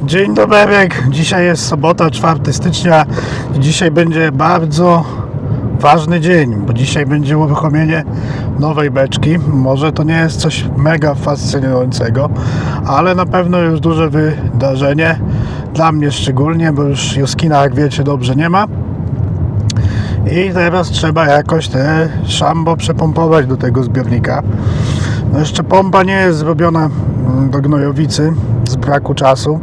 Dzień dobry, dzisiaj jest sobota, 4 stycznia i dzisiaj będzie bardzo ważny dzień, bo dzisiaj będzie uruchomienie nowej beczki. Może to nie jest coś mega fascynującego, ale na pewno już duże wydarzenie, dla mnie szczególnie, bo już Juskina, jak wiecie, dobrze nie ma. I teraz trzeba jakoś te szambo przepompować do tego zbiornika. No jeszcze pompa nie jest zrobiona mm, do gnojowicy z braku czasu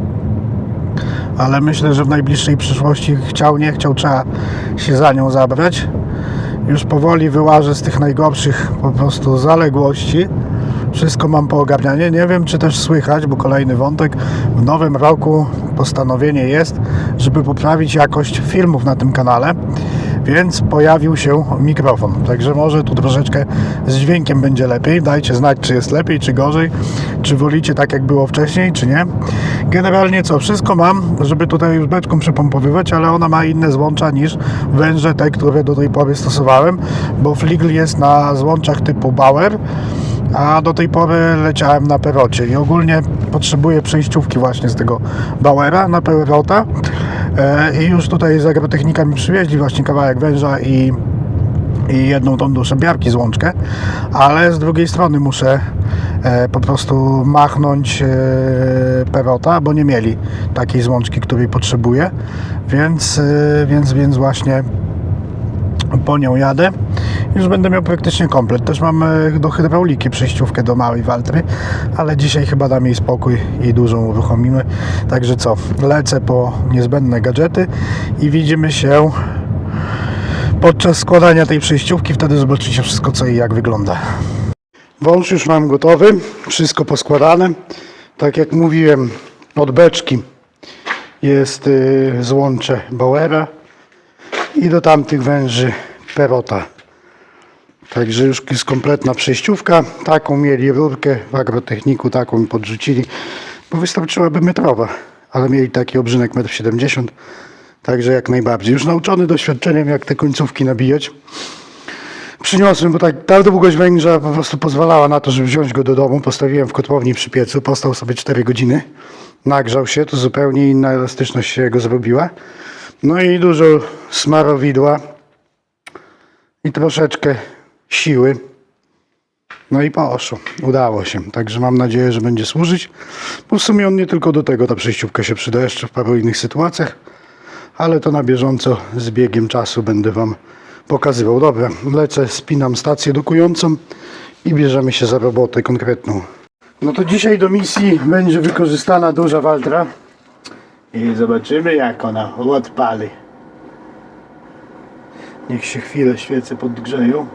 ale myślę, że w najbliższej przyszłości chciał, nie chciał, trzeba się za nią zabrać. Już powoli wyłażę z tych najgorszych po prostu zaległości. Wszystko mam po ogarnianie. Nie wiem, czy też słychać, bo kolejny wątek. W nowym roku postanowienie jest, żeby poprawić jakość filmów na tym kanale, więc pojawił się mikrofon. Także może tu troszeczkę z dźwiękiem będzie lepiej. Dajcie znać, czy jest lepiej, czy gorzej, czy wolicie tak, jak było wcześniej, czy nie. Generalnie co, wszystko mam, żeby tutaj już beczką przepompowywać, ale ona ma inne złącza niż węże te, które do tej pory stosowałem, bo Fligl jest na złączach typu Bauer, a do tej pory leciałem na perocie i ogólnie potrzebuję przejściówki właśnie z tego Bauera na perota i już tutaj z agrotechnika mi przywieźli właśnie kawałek węża i i jedną tą duszę biarki złączkę, ale z drugiej strony muszę e, po prostu machnąć e, perota, bo nie mieli takiej złączki, której potrzebuję, więc, e, więc, więc właśnie po nią jadę. Już będę miał praktycznie komplet. Też mam e, do hydrauliki przejściówkę do małej Waltry, ale dzisiaj chyba dam jej spokój i dużą uruchomimy. Także co, lecę po niezbędne gadżety i widzimy się podczas składania tej przejściówki. Wtedy zobaczycie wszystko co i jak wygląda. Wąż już mam gotowy, wszystko poskładane. Tak jak mówiłem, od beczki jest y, złącze Bauera i do tamtych węży Perota. Także już jest kompletna przejściówka. Taką mieli rurkę w agrotechniku, taką mi podrzucili, bo wystarczyłaby metrowa, ale mieli taki obrzynek 1,70 m. Także jak najbardziej. Już nauczony doświadczeniem, jak te końcówki nabijać. Przyniosłem, bo tak ta długość węża po prostu pozwalała na to, żeby wziąć go do domu. Postawiłem w kotłowni przy piecu, postał sobie 4 godziny. Nagrzał się, to zupełnie inna elastyczność się jego zrobiła. No i dużo smarowidła i troszeczkę siły. No i poszło. Udało się. Także mam nadzieję, że będzie służyć. Bo w sumie on nie tylko do tego ta przejściówka się przyda, jeszcze w paru innych sytuacjach. Ale to na bieżąco z biegiem czasu będę Wam pokazywał. Dobra, lecę, spinam stację dokującą i bierzemy się za robotę konkretną. No to dzisiaj do misji będzie wykorzystana duża waltra. I zobaczymy jak ona odpali. Niech się chwilę świece podgrzeją.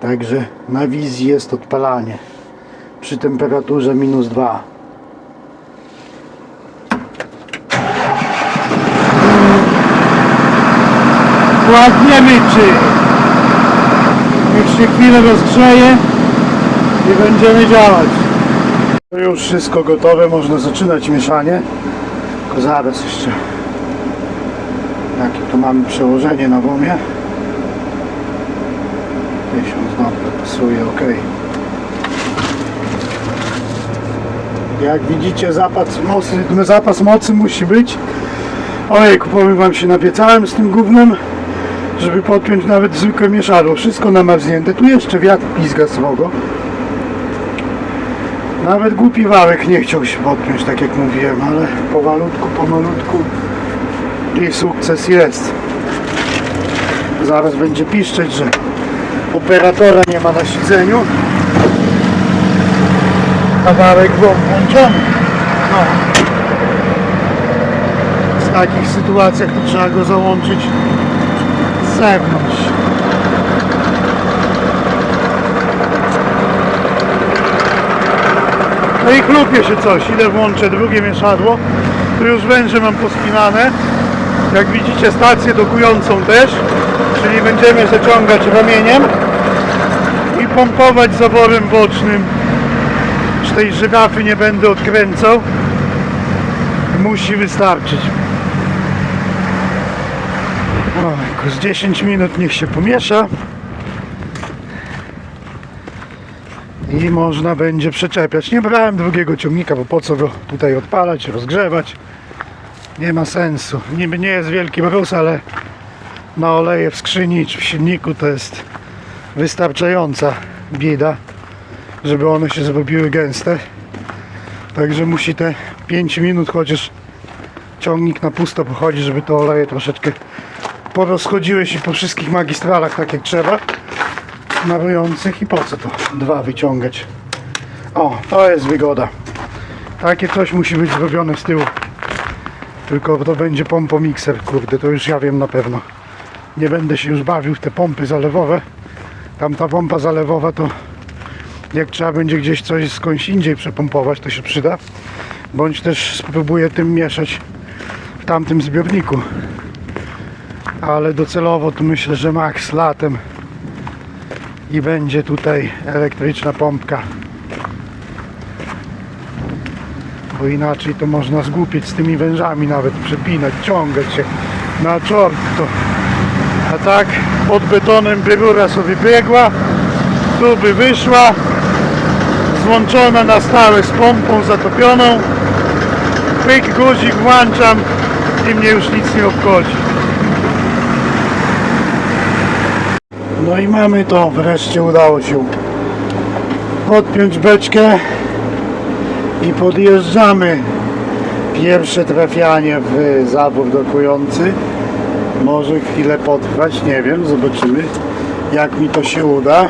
Także na wizji jest odpalanie przy temperaturze minus 2. Ładnie myczy. Niech się chwilę rozgrzeje i będziemy działać. Już wszystko gotowe, można zaczynać mieszanie. Tylko zaraz jeszcze jakie tu mamy przełożenie na womie. 1000 dobra, pasuje ok. Jak widzicie zapas mocy, no zapas mocy musi być. Ojejku, powiem wam się napiecałem z tym gównem, żeby podpiąć nawet zwykłe mieszadło. Wszystko namarznięte. Tu jeszcze wiatr pizga srogo. Nawet głupi wałek nie chciał się podpiąć, tak jak mówiłem, ale powolutku, pomalutku i sukces jest. Zaraz będzie piszczeć, że operatora nie ma na siedzeniu. Kawałek był włączony. No. W takich sytuacjach to trzeba go załączyć z zewnątrz. No i chlupie się coś, ile włączę drugie mieszadło. Tu już węże mam pospinane. Jak widzicie stację dokującą też, czyli będziemy zaciągać ramieniem i pompować zaworem bocznym. Z tej żyrafy nie będę odkręcał. Musi wystarczyć. Ojku, z 10 minut niech się pomiesza. i można będzie przyczepiać. Nie brałem drugiego ciągnika, bo po co go tutaj odpalać, rozgrzewać. Nie ma sensu. Niby nie jest wielki mróz, ale na oleje w skrzyni czy w silniku. To jest wystarczająca bieda, żeby one się zrobiły gęste. Także musi te 5 minut chociaż ciągnik na pusto pochodzi, żeby te oleje troszeczkę porozchodziły się po wszystkich magistralach tak jak trzeba marujących. I po co to dwa wyciągać? O, to jest wygoda. Takie coś musi być zrobione z tyłu tylko to będzie pompomikser kurde, to już ja wiem na pewno. Nie będę się już bawił w te pompy zalewowe. Tamta pompa zalewowa to jak trzeba będzie gdzieś coś skądś indziej przepompować to się przyda. Bądź też spróbuję tym mieszać w tamtym zbiorniku. Ale docelowo to myślę, że max latem i będzie tutaj elektryczna pompka bo inaczej to można zgłupieć z tymi wężami nawet przepinać, ciągać się na czort to. A tak pod betonem by rura sobie biegła tu by wyszła złączona na stałe z pompą zatopioną. Pyk guzik włączam i mnie już nic nie obchodzi. No i mamy to, wreszcie udało się podpiąć beczkę i podjeżdżamy. Pierwsze trafianie w zawór dokujący. Może chwilę potrwać, nie wiem, zobaczymy jak mi to się uda.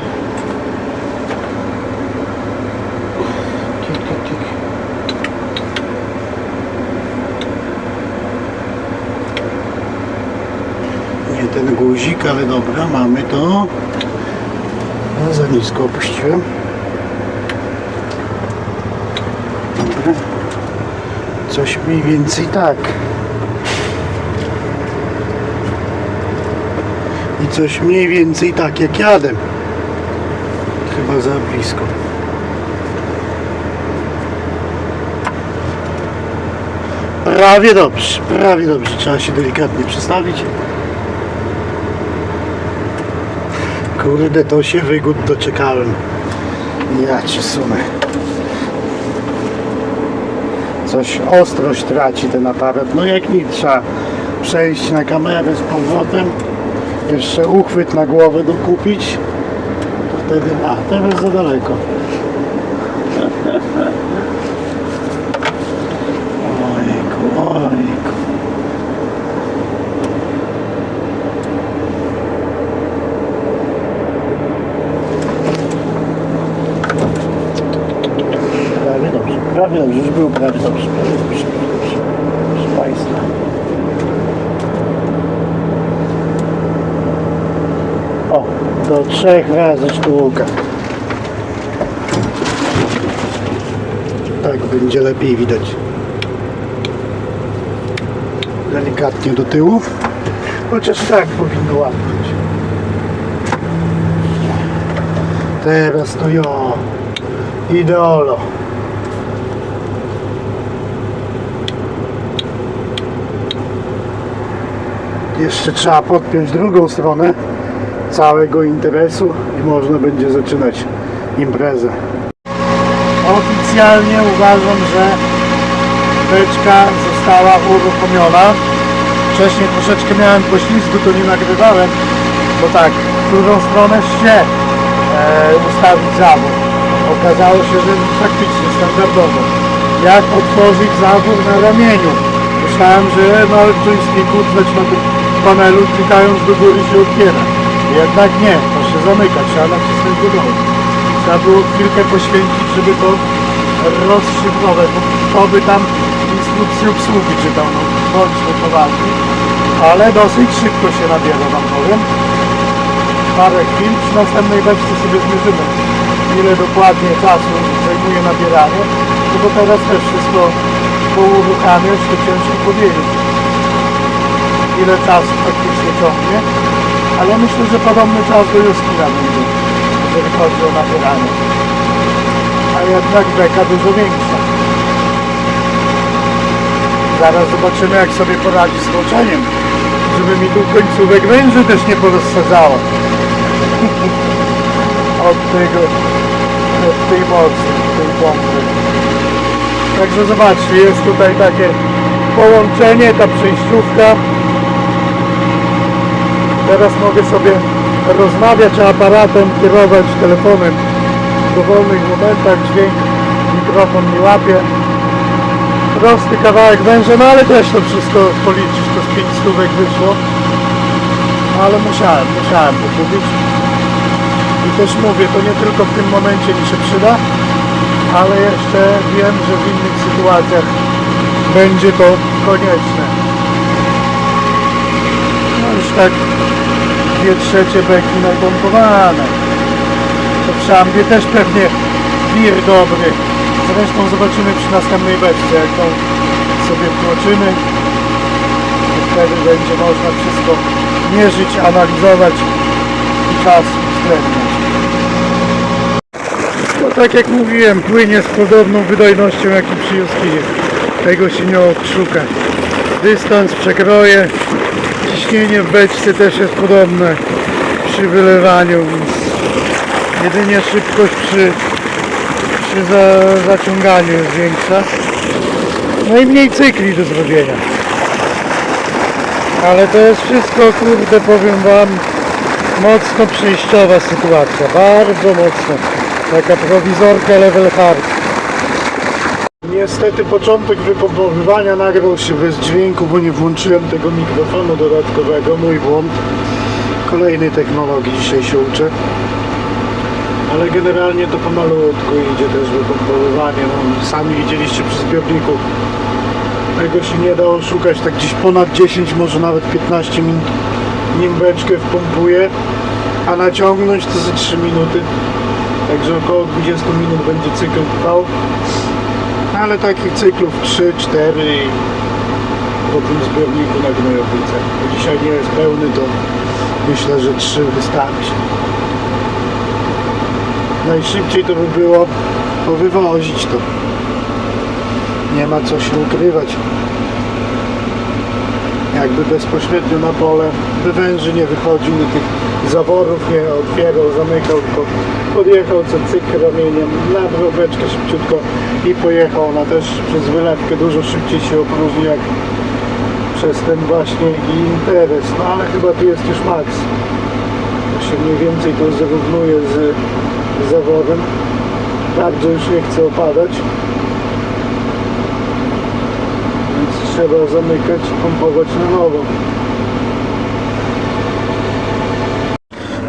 Nie ten guzik, ale dobra, mamy to. No, za nisko opuściłem. Coś mniej więcej tak. I coś mniej więcej tak jak jadę. Chyba za blisko. Prawie dobrze, prawie dobrze. Trzeba się delikatnie przestawić. Kurde, to się wygód doczekałem. Ja ci sunę. Coś ostrość traci ten aparat. No jak nic, trzeba przejść na kamerę z powrotem. Jeszcze uchwyt na głowę dokupić. To wtedy, a teraz za daleko. Ojku, ojku. Prawie dobrze, prawie dobrze, już dobrze, prawie dobrze. Proszę Państwa. O, do trzech razy sztuka. Tak będzie lepiej widać. Delikatnie do tyłu. Chociaż tak powinno łapnąć. Teraz to jo. Ideolo. Jeszcze trzeba podpiąć drugą stronę całego interesu i można będzie zaczynać imprezę. Oficjalnie uważam, że beczka została uruchomiona. Wcześniej troszeczkę miałem poślizgu, to nie nagrywałem, bo tak, w którą stronę się e, ustawić zawór. Okazało się, że faktycznie standardowo. Jak otworzyć zawór na ramieniu? Myślałem, że na joysticku, znaczy na tym panelu klikając do góry się otwiera. Jednak nie, to się zamyka, trzeba nacisnąć do dołu. Trzeba było chwilkę poświęcić, żeby to rozszyfrować, bo kto by tam instrukcję obsługi czytał, no bądźmy poważni. Ale dosyć szybko się nabiera, wam powiem. Parę chwil, przy następnej beczce sobie zmierzymy, ile dokładnie czasu zajmuje nabieranie, no bo teraz też wszystko pouruchamiać, to ciężko powiedzieć, ile czasu faktycznie ciągnie, ale myślę, że podobny czas do Juskina będzie, jeżeli chodzi o nabieranie. A jednak beka dużo większa. Zaraz zobaczymy, jak sobie poradzi z tłoczeniem, żeby mi tu końcówek węży też nie porozsadzało. Od tego tej mocy, tej pompy. Także zobaczcie, jest tutaj takie połączenie, ta przejściówka. Teraz mogę sobie rozmawiać aparatem, kierować telefonem w dowolnych momentach, dźwięk, mikrofon nie łapie. Prosty kawałek węża, no ale też to wszystko policzyć, to z 5 stówek wyszło. Ale musiałem, musiałem to kupić. I też mówię, to nie tylko w tym momencie mi się przyda, ale jeszcze wiem, że w innych sytuacjach będzie to konieczne. No już tak dwie trzecie beki napompowane. To w też pewnie wir dobry. Zresztą zobaczymy przy następnej beczce, jak tą sobie wtłoczymy. I wtedy będzie można wszystko mierzyć, analizować i czas uwzględniać. No tak jak mówiłem, płynie z podobną wydajnością jak i przy Juskinie. Tego się nie odszuka. Dystans, przekroje, ciśnienie w beczce też jest podobne przy wylewaniu, więc jedynie szybkość przy, przy za, zaciąganiu jest większa. No i mniej cykli do zrobienia. Ale to jest wszystko, kurde, powiem Wam, mocno przejściowa sytuacja, bardzo mocno. Taka prowizorka level hard. Niestety początek wypompowywania nagrał się bez dźwięku, bo nie włączyłem tego mikrofonu dodatkowego, mój błąd. Kolejnej technologii dzisiaj się uczę. Ale generalnie to pomalutku idzie też wypompowywanie. No, sami widzieliście przy zbiorniku. Tego się nie da oszukać, tak gdzieś ponad 10, może nawet 15 minut nim beczkę wpompuję, a naciągnąć to ze 3 minuty. Także około 20 minut będzie cykl trwał. Ale takich cyklów 3, 4 i po tym zbiorniku na gnojowicę. Bo dzisiaj nie jest pełny, to myślę, że 3 wystarczy. Najszybciej to by było powywozić to. Nie ma co się ukrywać. Jakby bezpośrednio na pole by węży nie wychodził tych zaworów, nie otwierał, zamykał, tylko podjechał co cyk ramieniem, nabrał beczkę szybciutko i pojechał. Ona też przez wylewkę dużo szybciej się opróżni jak przez ten właśnie interes. No ale chyba tu jest już maks. To się mniej więcej to zrównuje z zaworem. Bardzo już nie chce opadać. Więc trzeba zamykać i pompować na nowo.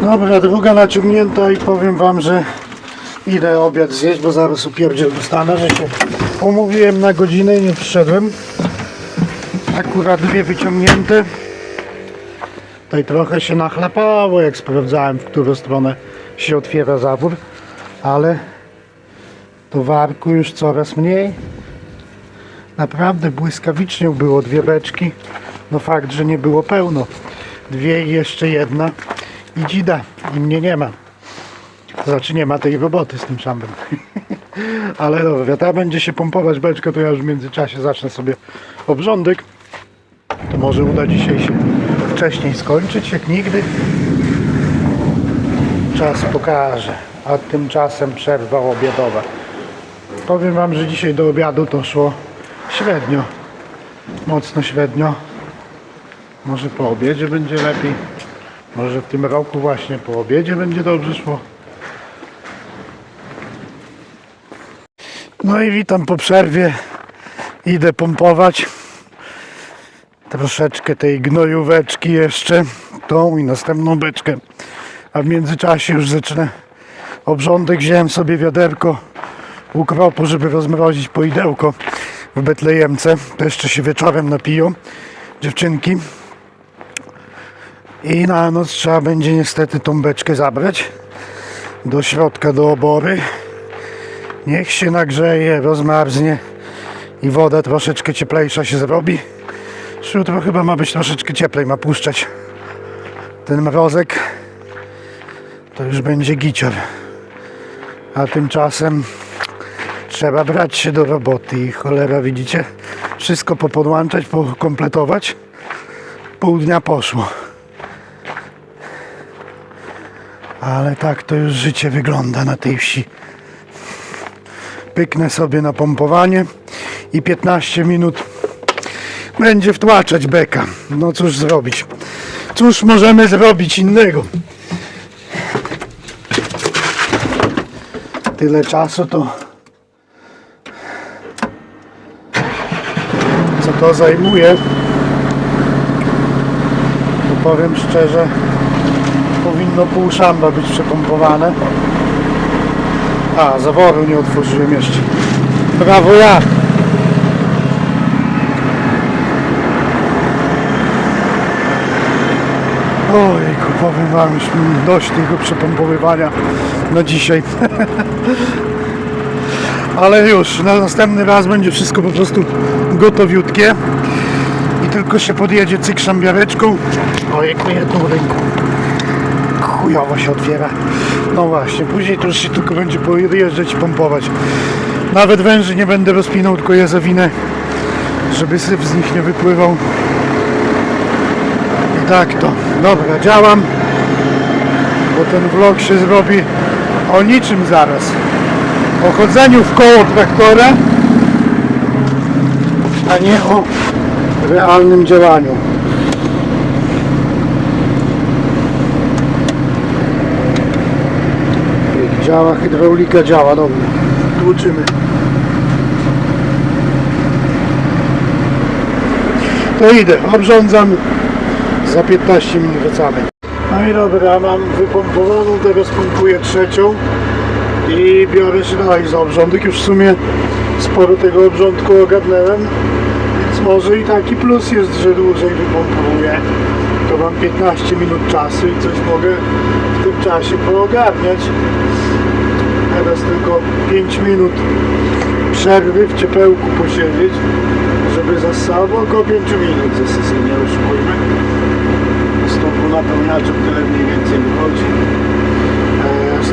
Dobra, druga naciągnięta i powiem Wam, że idę obiad zjeść, bo zaraz upierdziel dostanę, że się umówiłem na godzinę i nie przyszedłem. Akurat dwie wyciągnięte. Tutaj trochę się nachlapało, jak sprawdzałem, w którą stronę się otwiera zawór, ale towarku już coraz mniej. Naprawdę błyskawicznie było dwie beczki. No fakt, że nie było pełno. Dwie i jeszcze jedna. I dzida. I mnie nie ma. Znaczy nie ma tej roboty z tym szambem. Ale dobra, ta będzie się pompować beczkę, to ja już w międzyczasie zacznę sobie obrządek. To może uda dzisiaj się wcześniej skończyć, jak nigdy. Czas pokaże. A tymczasem przerwa obiadowa. Powiem Wam, że dzisiaj do obiadu to szło średnio. Mocno średnio. Może po obiedzie będzie lepiej. Może w tym roku właśnie po obiedzie będzie dobrze szło. No i witam po przerwie. Idę pompować. Troszeczkę tej gnojóweczki jeszcze. Tą i następną beczkę. A w międzyczasie już zacznę obrządek. Wziąłem sobie wiaderko ukropu, żeby rozmrozić poidełko w Betlejemce. To jeszcze się wieczorem napiją dziewczynki. I na noc trzeba będzie niestety tą beczkę zabrać do środka, do obory. Niech się nagrzeje, rozmarznie i woda troszeczkę cieplejsza się zrobi. Jutro chyba ma być troszeczkę cieplej, ma puszczać ten mrozek. To już będzie gicior. A tymczasem trzeba brać się do roboty i cholera widzicie, wszystko popodłączać, pokompletować. Pół dnia poszło. Ale tak to już życie wygląda na tej wsi. pyknę sobie na pompowanie i 15 minut będzie wtłaczać beka. No cóż zrobić? Cóż możemy zrobić innego? Tyle czasu to to zajmuje. To powiem szczerze powinno pół szamba być przepompowane. A zaworu nie otworzyłem jeszcze. Brawo ja! Ojku, powiem wam, już dość tego przepompowywania na dzisiaj. Ale już, na następny raz będzie wszystko po prostu gotowiutkie i tylko się podjedzie cyk szambiareczką. Ojku, jedną ręką. Chujowo się otwiera. No właśnie, później to już się tylko będzie pojeżdżać i pompować. Nawet węży nie będę rozpinał, tylko je zawinę, żeby syf z nich nie wypływał. I tak to. Dobra, działam, bo ten vlog się zrobi o niczym zaraz. O chodzeniu w koło traktora, a nie o realnym działaniu. Działa hydraulika, działa, dobra. Tłuczymy. To idę, obrządzam. Za 15 minut wracamy. No i dobra, mam wypompowaną, teraz pompuję trzecią i biorę się dalej za obrządek. Już w sumie sporo tego obrządku ogarnęłem, więc może i taki plus jest, że dłużej wypompowuję. To mam 15 minut czasu i coś mogę w tym czasie poogarniać. Teraz tylko 5 minut przerwy w ciepełku posiedzieć, żeby zasało około 5 minut zasysa, nie oszukujmy. Z toku napełniaczem tyle mniej więcej wychodzi.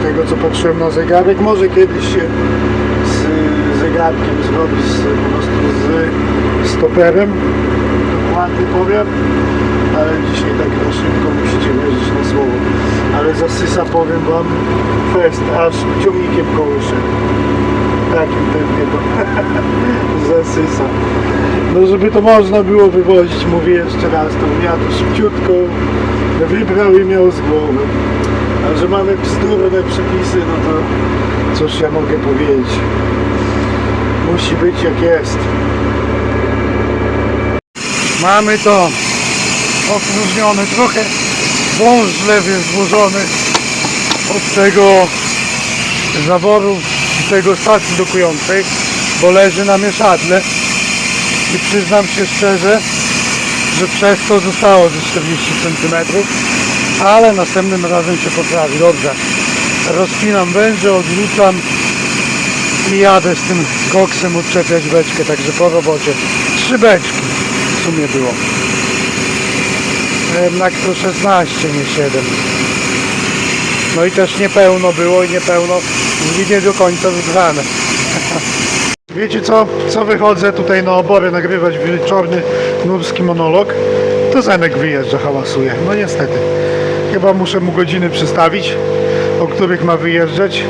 Tego co patrzyłem na zegarek, może kiedyś się z zegarkiem zrobi z, po prostu z stoperem, dokładnie powiem, ale dzisiaj tak na szybko musicie wierzyć na słowo. Ale zasysa powiem wam fest, aż ciągnikiem kołysze. Takim tempie to zasysa. No żeby to można było wywozić, mówię jeszcze raz, to ja to szybciutko wybrał i miał z głowy. A że mamy bzdurne przepisy, no to cóż ja mogę powiedzieć. Musi być jak jest. Mamy to opróżnione, trochę wąż lewy złożony od tego zaworu tego stacji dokującej, bo leży na mieszadle i przyznam się szczerze, że przez to zostało ze 40 cm, ale następnym razem się poprawi. Dobrze, rozpinam węże, odrzucam i jadę z tym koksem odczepiać beczkę, także po robocie. Trzy beczki w sumie było. Jednak to 16, nie 7. No i też niepełno było i niepełno nie do końca wybrane. Wiecie co? Co wychodzę tutaj na obory nagrywać wieczorny nurski monolog, to Zenek wyjeżdża, hałasuje. No niestety. Chyba muszę mu godziny przystawić, o których ma wyjeżdżać,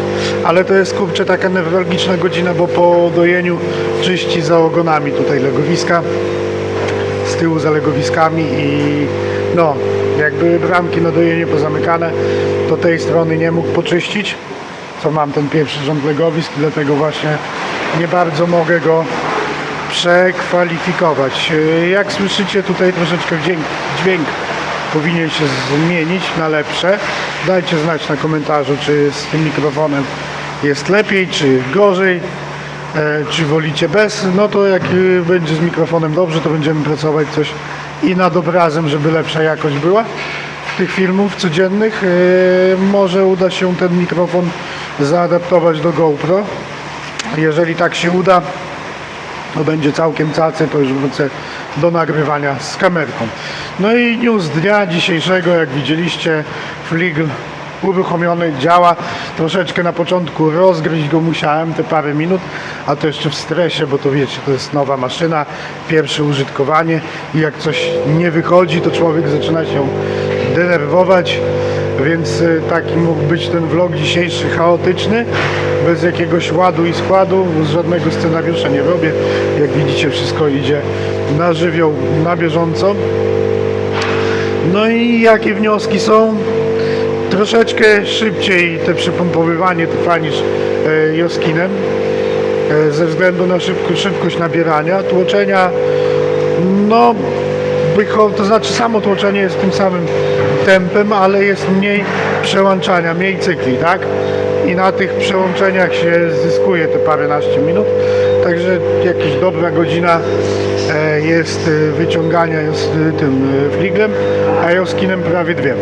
ale to jest kurczę taka newralgiczna godzina, bo po dojeniu czyści za ogonami tutaj legowiska z tyłu za legowiskami i no, jak były bramki na dojenie pozamykane, to tej strony nie mógł poczyścić, co mam ten pierwszy rząd legowisk, dlatego właśnie nie bardzo mogę go przekwalifikować. Jak słyszycie tutaj troszeczkę dźwięk, dźwięk powinien się zmienić na lepsze. Dajcie znać na komentarzu, czy z tym mikrofonem jest lepiej, czy gorzej. E, czy wolicie bez, no to jak będzie z mikrofonem dobrze, to będziemy pracować coś i nad obrazem, żeby lepsza jakość była tych filmów codziennych. E, może uda się ten mikrofon zaadaptować do GoPro. Jeżeli tak się uda, to będzie całkiem cacy, to już wrócę do nagrywania z kamerką. No i news dnia dzisiejszego, jak widzieliście, Fligl uruchomiony, działa. Troszeczkę na początku rozgryźć go musiałem, te parę minut, a to jeszcze w stresie, bo to wiecie, to jest nowa maszyna, pierwsze użytkowanie i jak coś nie wychodzi, to człowiek zaczyna się denerwować, więc y, taki mógł być ten vlog dzisiejszy chaotyczny, bez jakiegoś ładu i składu, z żadnego scenariusza nie robię. Jak widzicie, wszystko idzie na żywioł, na bieżąco. No i jakie wnioski są? Troszeczkę szybciej te przypompowywanie trwa niż e, Joskinem e, ze względu na szybko, szybkość nabierania. Tłoczenia, no, to znaczy samo tłoczenie jest tym samym tempem, ale jest mniej przełączania, mniej cykli, tak? I na tych przełączeniach się zyskuje te paręnaście minut, także jakaś dobra godzina e, jest e, wyciągania jest e, tym fliglem, a Joskinem prawie dwie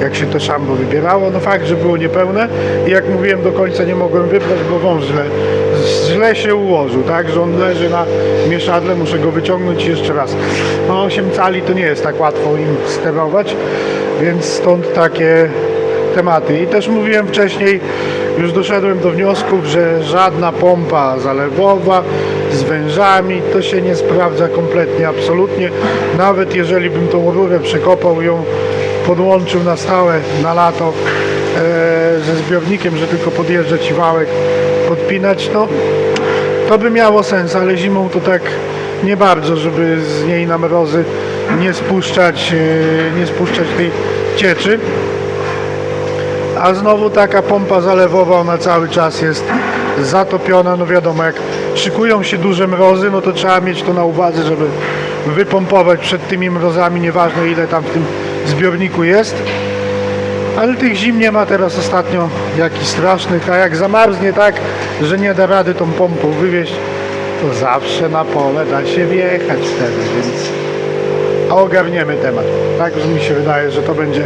jak się to szambo wybierało. No fakt, że było niepełne i jak mówiłem do końca nie mogłem wybrać, bo wąż źle, źle się ułożył, tak, że on leży na mieszadle, muszę go wyciągnąć jeszcze raz. No 8 cali to nie jest tak łatwo im sterować, więc stąd takie tematy. I też mówiłem wcześniej, już doszedłem do wniosków, że żadna pompa zalewowa z wężami to się nie sprawdza kompletnie, absolutnie. Nawet jeżeli bym tą rurę przekopał ją podłączył na stałe na lato e, ze zbiornikiem, że tylko podjeżdżać i wałek podpinać, no to by miało sens, ale zimą to tak nie bardzo, żeby z niej na mrozy nie spuszczać, e, nie spuszczać tej cieczy. A znowu taka pompa zalewowa, ona cały czas jest zatopiona, no wiadomo, jak szykują się duże mrozy, no to trzeba mieć to na uwadze, żeby wypompować przed tymi mrozami, nieważne ile tam w tym zbiorniku jest. Ale tych zim nie ma teraz ostatnio jakichś strasznych, a jak zamarznie tak, że nie da rady tą pompą wywieźć, to zawsze na pole da się wjechać wtedy, więc ogarniemy temat. Tak, że mi się wydaje, że to będzie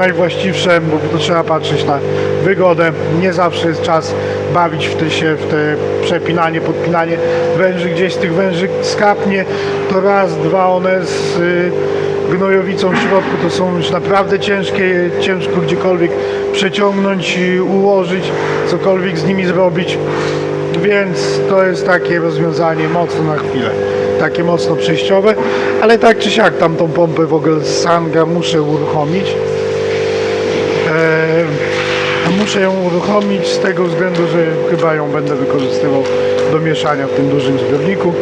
najwłaściwsze, bo to trzeba patrzeć na wygodę. Nie zawsze jest czas bawić w te, się w te przepinanie, podpinanie węży. Gdzieś z tych węży skapnie, to raz, dwa one z y, gnojowicą w środku to są już naprawdę ciężkie, ciężko gdziekolwiek przeciągnąć, ułożyć, cokolwiek z nimi zrobić. Więc to jest takie rozwiązanie mocno na chwilę, takie mocno przejściowe, ale tak czy siak tam tą pompę w ogóle z Sanga muszę uruchomić. Muszę ją uruchomić z tego względu, że chyba ją będę wykorzystywał do mieszania w tym dużym zbiorniku.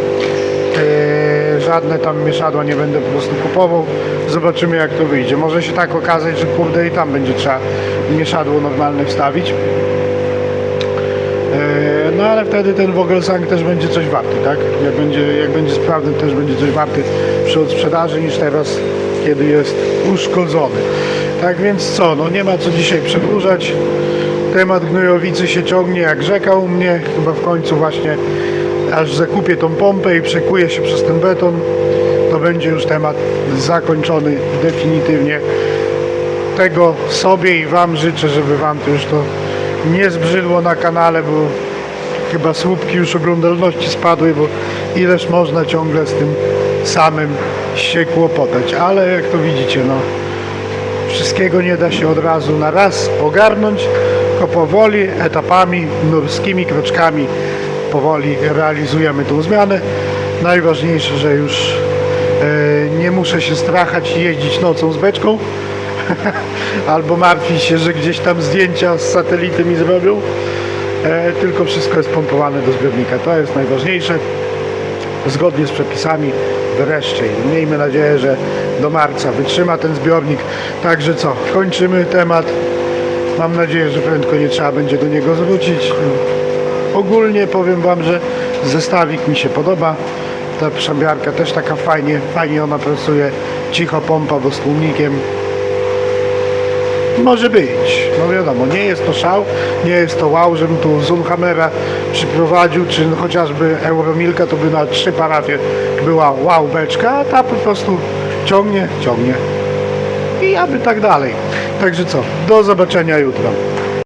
Eee, żadne tam mieszadła nie będę po prostu kupował. Zobaczymy jak to wyjdzie. Może się tak okazać, że kurde i tam będzie trzeba mieszadło normalne wstawić. E, No ale wtedy ten Vogelsang też będzie coś warty, tak? Jak będzie, jak będzie sprawny, też będzie coś warty przy odsprzedaży niż teraz, kiedy jest uszkodzony. Tak więc co, no nie ma co dzisiaj przedłużać. Temat gnojowicy się ciągnie jak rzeka u mnie. Chyba w końcu właśnie aż zakupię tą pompę i przekuję się przez ten beton, to będzie już temat zakończony definitywnie tego sobie i Wam życzę, żeby Wam to już to nie zbrzydło na kanale, bo chyba słupki już oglądalności spadły, bo ileż można ciągle z tym samym się kłopotać. Ale jak to widzicie, no wszystkiego nie da się od razu na raz ogarnąć, tylko powoli, etapami, nurskimi kroczkami powoli realizujemy tą zmianę. Najważniejsze, że już e, nie muszę się strachać i jeździć nocą z beczką, albo martwić się, że gdzieś tam zdjęcia z satelity mi zrobią, e, tylko wszystko jest pompowane do zbiornika. To jest najważniejsze. Zgodnie z przepisami wreszcie. Miejmy nadzieję, że do marca wytrzyma ten zbiornik. Także co, kończymy temat. Mam nadzieję, że prędko nie trzeba będzie do niego zwrócić. Ogólnie powiem Wam, że zestawik mi się podoba. Ta przemiarka też taka fajnie, fajnie ona pracuje. Cicho pompa, bo z tłumikiem. Może być. No wiadomo, nie jest to szał, nie jest to wow, żebym tu Zoomhammera przyprowadził, czy chociażby Euromilka, to by na trzy parafie była wow beczka, a ta po prostu ciągnie, ciągnie. I aby tak dalej. Także co, do zobaczenia jutro.